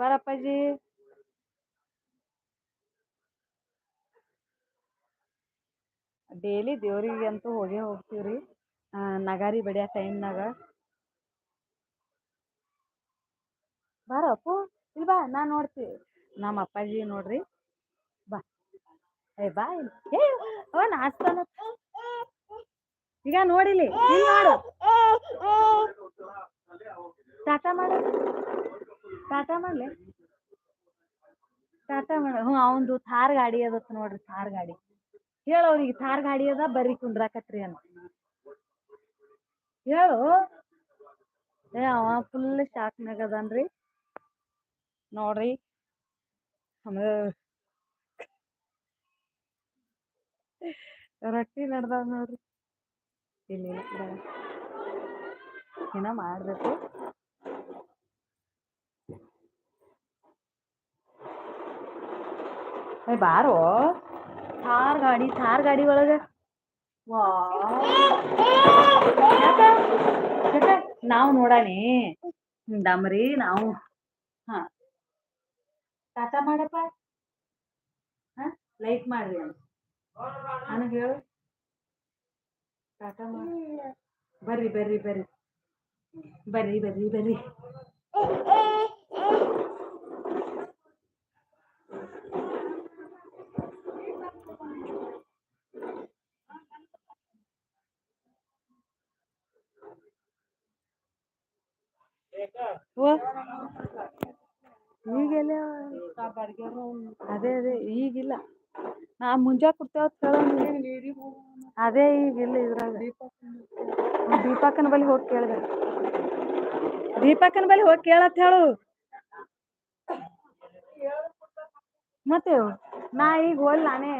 ಬಾರಪ್ಪಾಜಿ daily ದೇವ್ರಿಗೆ ಅಂತೂ ಹೋಗೇ ಹೋಗ್ತೀವಿ ರೀ. ನಗಾರಿ ಬಡಿಯೋ ಟೈಮ್ನಾಗ ಬಾರ ಅಪ್ಪು ಇಲ್ಲಿ ಬಾ ನಾ ನೋಡ್ತೀವಿ ನಮ್ಮ ಅಪ್ಪಾಜಿ ನೋಡ್ರಿ. ಬಾ. ಏ ಬಾ ಇಲ್ಲಿ. ಏ ಅವ ನಾಚ್ತಾನ. ಈಗ ನೋಡಿಲಿ ಇಲ್ಲಿ ನೋಡು ಟಾಟಾ ಮಾಡು. ಟಾಟಾ ಮಾಡ್ಲಿ ಟಾಟಾ ಮಾಡ ಹ್ಞೂ, ಅವಂದು ಥಾರ್ ಗಾಡಿ ಅದತ್ ನೋಡ್ರಿ, ಥಾರ್ ಗಾಡಿ. ಹೇಳು ಅವ್ರಿಗೆ ಥಾರ್ ಗಾಡಿ ಅದ, ಬರ್ರಿ ಕುಂದ್ರಾಕತ್ರಿ ಅಂತ ಹೇಳು. ಏ, ಅವ ಫುಲ್ ಶಾಕ್ನಾಗ ನಗದನ್ರಿ ನೋಡ್ರಿ. ರೊಟ್ಟಿ ನಡ್ದಾವ ನೋಡ್ರಿ. ಇಲ್ಲಿ ಇನ್ನ ಮಾಡ್ಬೇಕು. ಏ, ಬಾರೋ. ಥಾರ್ ಗಾಡಿ ಥಾರ್ ಗಾಡಿ ಒಳಗೆ. ವಾ. ನಾವು ನೋಡಾಣಿ. ಡಮರಿ, ನಾವು. ಹಾ. ಟಾಟಾ ಮಾಡಪ್ಪ? ಹಾ? ಲೈಕ್ ಮಾಡ್ರಿ ನನಗೆ ಹೇಳು. ಟಾಟಾ ಮಾಡಿ ಬರ್ರಿ ಬರ್ರಿ ಬರ್ರಿ. ಬರ್ರಿ ಬರ್ರಿ ಬರ್ರಿ. ಈಗೆಲ್ಲ ಅದೇ ಅದೇ, ಈಗಿಲ್ಲ. ನಾ ಮುಂಜಾ ಕೊಡ್ತೇವ ಅದೇ ಈಗಿಲ್ಲ ಇದ್ರಾಗ. ದೀಪಕ್ಕನ ಬಳಿ ಹೋಗಿ ಕೇಳ್ದೆ. ದೀಪಕ್ಕನ ಬಳಿ ಹೋಗಿ ಕೇಳತ್ ಹೇಳು. ಮತ್ತೆ ನಾ ಈಗ ಹೋಲ್ ನಾನೇ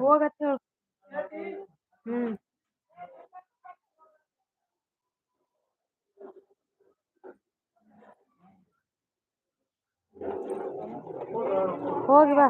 ಹೋಗತ್ ಹೇಳು. ಹ್ಮ್. ಹೋಗಿ ಬಾ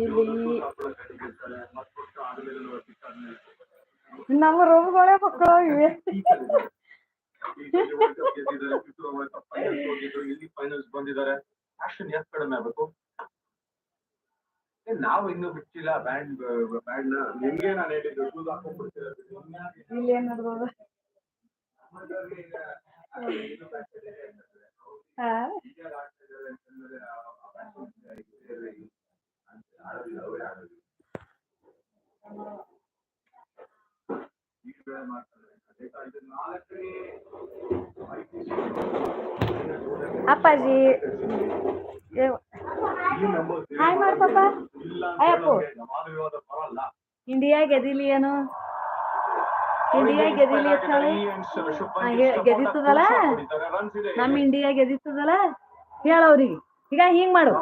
ಇಲ್ಲಿ ನಮ್ಮ ರೋಗಗಳೇ ಮಕ್ಕಳು ಫೈನಲ್ಸ್ ಬಂದಿದ್ದಾರೆ ಆಕ್ಷನ್ ಎಷ್ಟು ಕಡಿಮೆ ಆಗಬೇಕು ನಾವು ಇನ್ನೂ ಬಿಟ್ಟಿಲ್ಲ ಬ್ಯಾಂಡ್ ಬ್ಯಾಂಡ್ ನಿಮ್ಗೆ ನಾನು ಹೇಳಿದ್ದು ಹಾಕೊಂಡ್ಬಿಡ್ತೀರ ಇಲ್ಲಿ ನಡ್ದದ ಹಾ. ಅಪ್ಪಾಜಿ. ಹಾಯ್ ಮಾಡು ಪಾಪ. ಹಾಯ್ ಅಪ್ಪು. ಇಂಡಿಯಾ ಗೆದಿಲಿ ಏನು? ಇಂಡಿಯಾ ಗೆದಿಲಿ ಅಂತ ಹೇಳಿ? ಹಾ, ಗೆದಿತದಲ್ಲ ನಮ್ಮ ಇಂಡಿಯಾ ಗೆದಿತದಲ್ಲ ಹೇಳ ಅವ್ರಿಗೆ ಈಗ ಹಿಂಗ್ ಮಾಡು.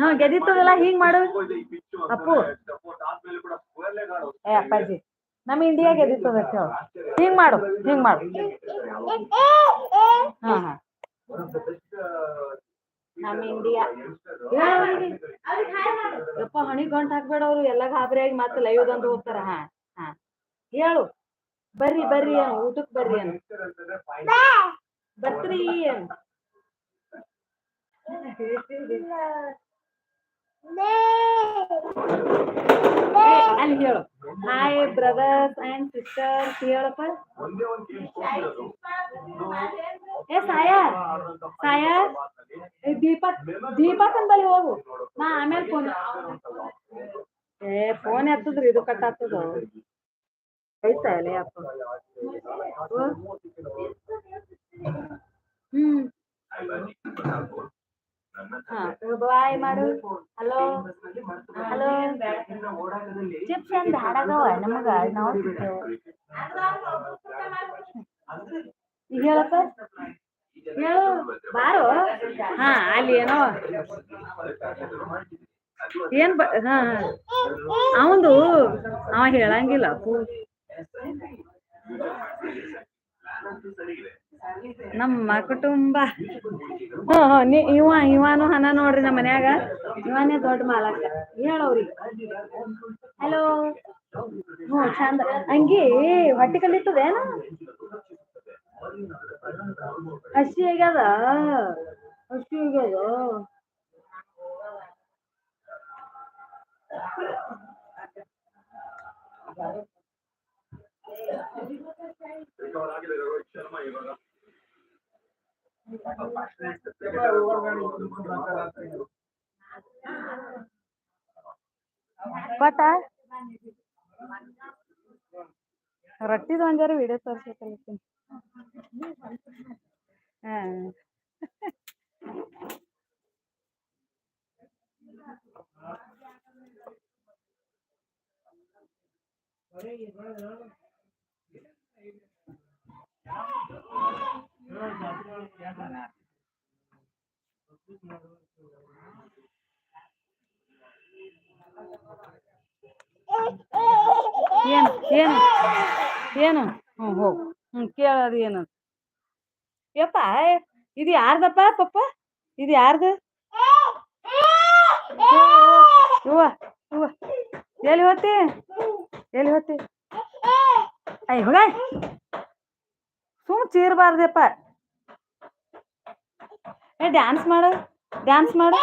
ಹಾ ಗೆದಿತದಲ್ಲ ಹಿಂಗ್ ಮಾಡು. ಅಪ್ಪು. ಏ ಅಪ್ಪಾಜಿ ನಮ್ ಇಂಡಿಯಾ ಗೆದಿತದ ಅಂತ ಹಿಂಗ್ ಮಾಡು ಹಿಂಗ್ ಮಾಡು. ಹಾ ಹಾ. ನಮ್ಮ ಇಂಡಿಯಾ ಯಪ್ಪ ಹಣಿ ಗಂಟ್ ಹಾಕ್ಬೇಡ ಅವ್ರು. ಎಲ್ಲ ಗಾಬರಿಯಾಗಿ ಮತ್ತೆ ಲೈವ್ ಅಂತ ಹೋಗ್ತಾರ. ಹಾ ಹಾ. ಹೇಳು. ಬರ್ರಿ ಬರ್ರಿ ಊಟಕ್ಕೆ ಊಟಕ್ ಬರ್ರಿ ಅನ್ ಬರ್ತ್ರಿ ಅನ್ ಏ, ಅಲ್ಲಿ ಹೇಳು. ಹಾಯ್ ಬ್ರದರ್ಸ್ ಅಂಡ್ ಸಿಸ್ಟರ್ಸ್ ಹೇಳಪ್ಪ. ಏ ಸಾಯ. ಸಾಯ. ಏ, ದೀಪಕ್ ದೀಪಕ್ ಬಲ್ಲಿ ಹೋಗು. ನಾ ಆಮೇಲೆ ಫೋನ್ ಏ ಫೋನ್ ಎತ್ತದ್ರಿ ಇದು ಕಟ್ ಆಗ್ತದ? ಐತಾ ಎಲೆ ಅಪ್ಪ. ಹ್ಮ್. ಬಾಯ್ ಮಾಡು. ಹಲೋ ಹಲೋ ಚಿಪ್ಸ್ ಅಂದ್ ಹಾಡಾಗವ ನಮಗ? ನಾವು ಈಗ ಹೇಳಪ್ಪ. ಹೇಳು. ಬಾರೋ. ಹಾ ಅಲ್ಲಿ ಏನೋ. ಏನ್ ಬ ಹಾ ಅವಂದು ಅವ ಹೇಳಂಗಿಲ್ಲ. ನಮ್ಮ ಕುಟುಂಬ. ಹ್ಞೂ ನೀ, ಇವ, ಇವಾನು ಹನ ನೋಡ್ರಿ ನಮ್ಮ ಮನ್ಯಾಗ. ಇವಾನೇ ದೊಡ್ಡ ಮಾಲಕ. ಹೇಳವ್ರಿ ಹಲೋ ಹ್ಞೂ, ಚಂದ. ಅಂಗಿ, ಹೊಟ್ಟೆ ಕಲಿತದೇನು ಹಸಿ ಆಗ್ಯದ? ಹಸಿ ಆಗ್ಯದ? ಇವಾಗ ಬಟ್ ರೊಟ್ಟಿದು ಹಂಗಾರ ವಿಡಿಯೋ ತೋರ್ಸಕತ್ತೀನಿ ಏನು ಏನು ಏನು? ಹ್ಞೂ ಹೋಗು ಹ್ಞೂ, ಕೇಳೋದು ಏನು ಯಪ್ಪ ಇದು ಯಾರ್ದಪ್ಪ ಪಪ್ಪ? ಇದು ಯಾರ್ದು? ಹೂವ ಹೂವ ಎಲ್ಲಿ ಹೋತಿ? ಎಲ್ಲಿ ಹೋತಿ? ಅಯ್ಯ, ಹೋಗ. ಸುಮ್ ಚೀರ್ಬಾರ್ದಪ್ಪ ಏ ಡ್ಯಾನ್ಸ್ ಮಾಡು ಡ್ಯಾನ್ಸ್ ಮಾಡು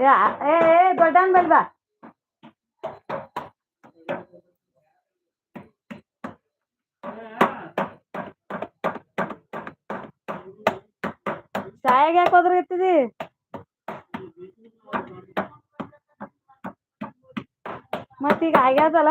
ಏ ಆ- ಏ ಏ ದೊಡ್ಡನ್ ಬಲ್ ಬಾ ಚಾಯಾಗ ಯಾಕೆ ಹೋದ್ರಗತ್ತಿದಿ ಮತ್ತೀಗ ಆಗ್ಯಾದಲ್ಲ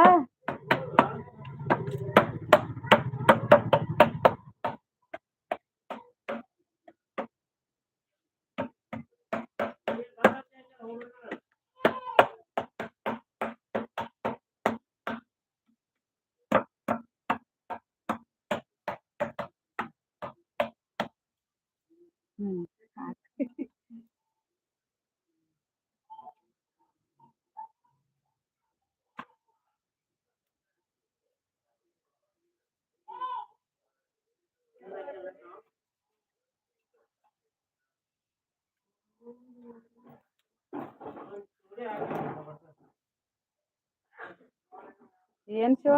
ಏನ್ ಶಿವ?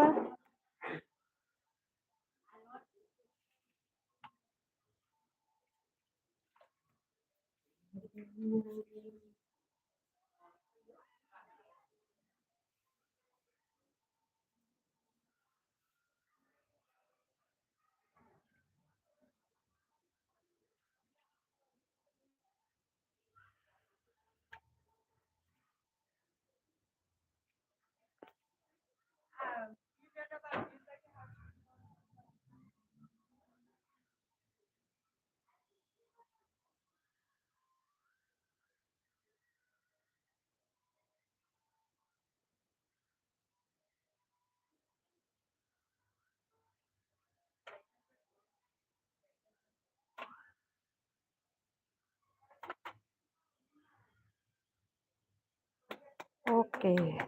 Oke. Okay.